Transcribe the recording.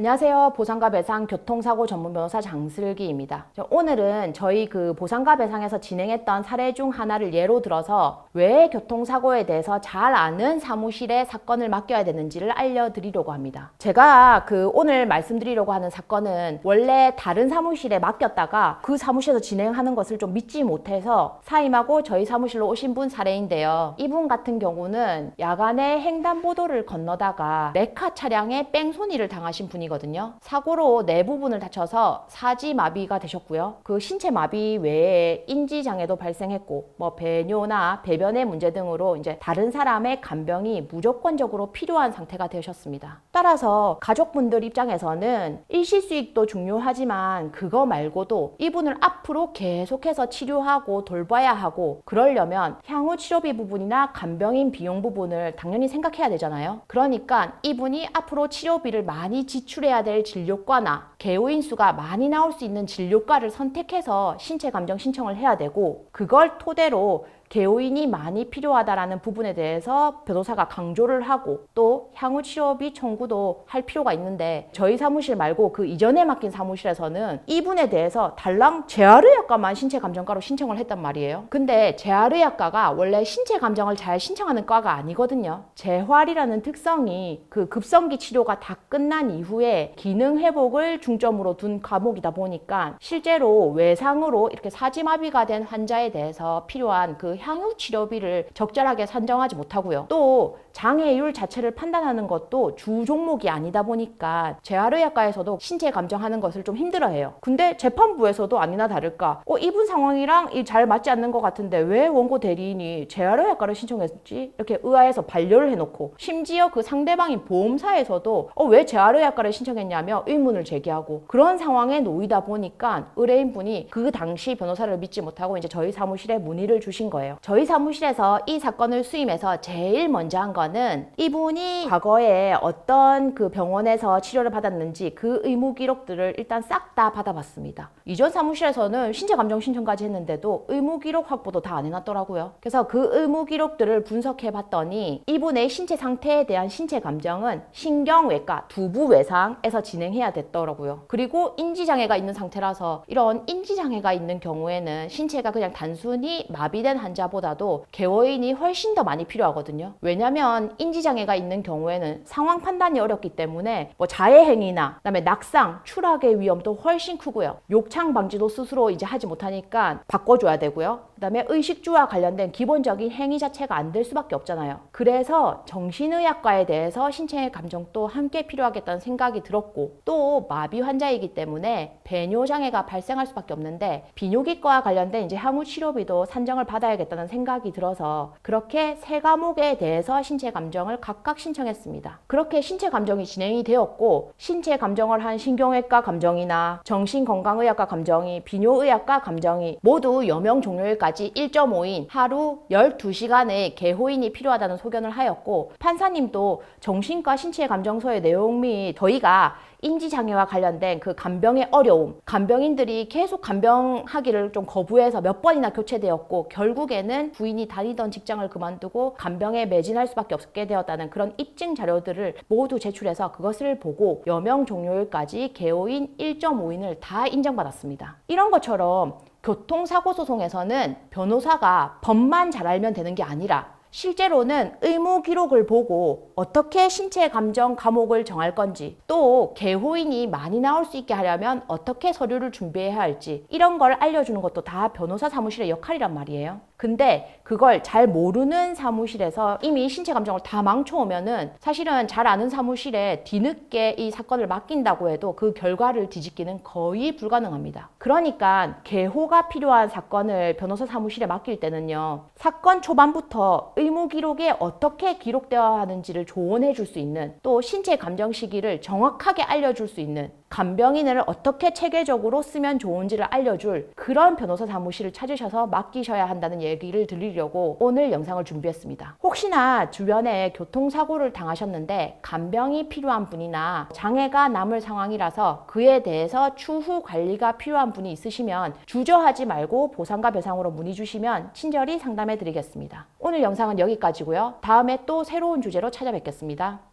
안녕하세요. 보상가 배상 교통사고 전문 변호사 장슬기입니다. 저 오늘은 저희 그 보상가 배상에서 진행했던 사례 중 하나를 예로 들어서 왜 교통사고에 대해서 잘 아는 사무실에 사건을 맡겨야 되는지를 알려드리려고 합니다. 제가 그 오늘 말씀드리려고 하는 사건은 원래 다른 사무실에 맡겼다가 그 사무실에서 진행하는 것을 좀 믿지 못해서 사임하고 저희 사무실로 오신 분 사례인데요. 이분 같은 경우는 야간에 횡단보도를 건너다가 레카 차량에 뺑소니를 당하신 분이 거든요. 사고로 내 부분을 다쳐서 사지 마비가 되셨고요. 그 신체 마비 외에 인지 장애도 발생했고 뭐 배뇨나 배변의 문제 등으로 이제 다른 사람의 간병이 무조건적으로 필요한 상태가 되셨습니다. 따라서 가족분들 입장에서는 일시 수익도 중요하지만 그거 말고도 이분을 앞으로 계속해서 치료하고 돌봐야 하고 그러려면 향후 치료비 부분이나 간병인 비용 부분을 당연히 생각해야 되잖아요. 그러니까 이분이 앞으로 치료비를 많이 지출 해야 될 진료과나 개호인 수가 많이 나올 수 있는 진료과를 선택해서 신체 감정 신청을 해야 되고 그걸 토대로 개호인이 많이 필요하다라는 부분에 대해서 변호사가 강조를 하고 또 향후 치료비 청구도 할 필요가 있는데 저희 사무실 말고 그 이전에 맡긴 사무실에서는 이분에 대해서 달랑 재활의학과만 신체 감정과로 신청을 했단 말이에요. 근데 재활의학과가 원래 신체 감정을 잘 신청하는 과가 아니거든요. 재활이라는 특성이 그 급성기 치료가 다 끝난 이후에 기능 회복을 중점으로 둔 과목이다 보니까 실제로 외상으로 이렇게 사지마비가 된 환자에 대해서 필요한 그 향후 치료비를 적절하게 산정하지 못하고요. 또 장애율 자체를 판단하는 것도 주 종목이 아니다 보니까 재활의학과에서도 신체 감정하는 것을 좀 힘들어해요. 근데 재판부에서도 아니나 다를까 어, 이분 상황이랑 이 잘 맞지 않는 것 같은데 왜 원고 대리인이 재활의학과를 신청했지? 이렇게 의아해서 반려를 해놓고 심지어 그 상대방인 보험사에서도 어, 왜 재활의학과를 신청했냐며 의문을 제기하고 그런 상황에 놓이다 보니까 의뢰인분이 그 당시 변호사를 믿지 못하고 이제 저희 사무실에 문의를 주신 거예요. 저희 사무실에서 이 사건을 수임해서 제일 먼저 한거 는 이분이 과거에 어떤 그 병원에서 치료를 받았는지 그 의무 기록들을 일단 싹 다 받아봤습니다. 이전 사무실에서는 신체 감정 신청까지 했는데도 의무 기록 확보도 다 안 해놨더라고요. 그래서 그 의무 기록들을 분석해 봤더니 이분의 신체 상태에 대한 신체 감정은 신경외과 두부 외상에서 진행해야 됐더라고요. 그리고 인지 장애가 있는 상태라서 이런 인지 장애가 있는 경우에는 신체가 그냥 단순히 마비된 환자보다도 개워인이 훨씬 더 많이 필요하거든요. 왜냐 하면 인지 장애가 있는 경우에는 상황 판단이 어렵기 때문에 뭐 자해 행위나 그다음에 낙상, 추락의 위험도 훨씬 크고요. 욕창 방지도 스스로 이제 하지 못하니까 바꿔줘야 되고요. 그다음에 의식주와 관련된 기본적인 행위 자체가 안 될 수밖에 없잖아요. 그래서 정신의학과에 대해서 신체 감정도 함께 필요하겠다는 생각이 들었고 또 마비 환자이기 때문에 배뇨 장애가 발생할 수밖에 없는데 비뇨기과와 관련된 이제 향후 치료비도 산정을 받아야겠다는 생각이 들어서 그렇게 세 과목에 대해서 신체 감정을 각각 신청했습니다. 그렇게 신체 감정이 진행이 되었고 신체 감정을 한 신경외과 감정이나 정신건강의학과 감정이 비뇨의학과 감정이 모두 여명 종료일까지 1.5인 하루 12시간의 개호인이 필요하다는 소견을 하였고 판사님도 정신과 신체 감정서의 내용 및 저희가 인지장애와 관련된 그 간병의 어려움, 간병인들이 계속 간병하기를 좀 거부해서 몇 번이나 교체되었고 결국에는 부인이 다니던 직장을 그만두고 간병에 매진할 수밖에 없게 되었다는 그런 입증 자료들을 모두 제출해서 그것을 보고 여명 종료일까지 개호인 1.5인을 다 인정받았습니다. 이런 것처럼 교통사고 소송에서는 변호사가 법만 잘 알면 되는 게 아니라 실제로는 의무 기록을 보고 어떻게 신체 감정 과목을 정할 건지 또 개호인이 많이 나올 수 있게 하려면 어떻게 서류를 준비해야 할지 이런 걸 알려주는 것도 다 변호사 사무실의 역할이란 말이에요. 근데 그걸 잘 모르는 사무실에서 이미 신체 감정을 다 망쳐오면은 사실은 잘 아는 사무실에 뒤늦게 이 사건을 맡긴다고 해도 그 결과를 뒤집기는 거의 불가능합니다. 그러니까 개호가 필요한 사건을 변호사 사무실에 맡길 때는요. 사건 초반부터 의무 기록에 어떻게 기록되어야 하는지를 조언해 줄 수 있는 또 신체 감정 시기를 정확하게 알려줄 수 있는 간병인을 어떻게 체계적으로 쓰면 좋은지를 알려줄 그런 변호사 사무실을 찾으셔서 맡기셔야 한다는 얘기를 드리려고 오늘 영상을 준비했습니다. 혹시나 주변에 교통사고를 당하셨는데 간병이 필요한 분이나 장애가 남을 상황이라서 그에 대해서 추후 관리가 필요한 분이 있으시면 주저하지 말고 보상과 배상으로 문의 주시면 친절히 상담해 드리겠습니다. 오늘 영상은 여기까지고요. 다음에 또 새로운 주제로 찾아뵙겠습니다.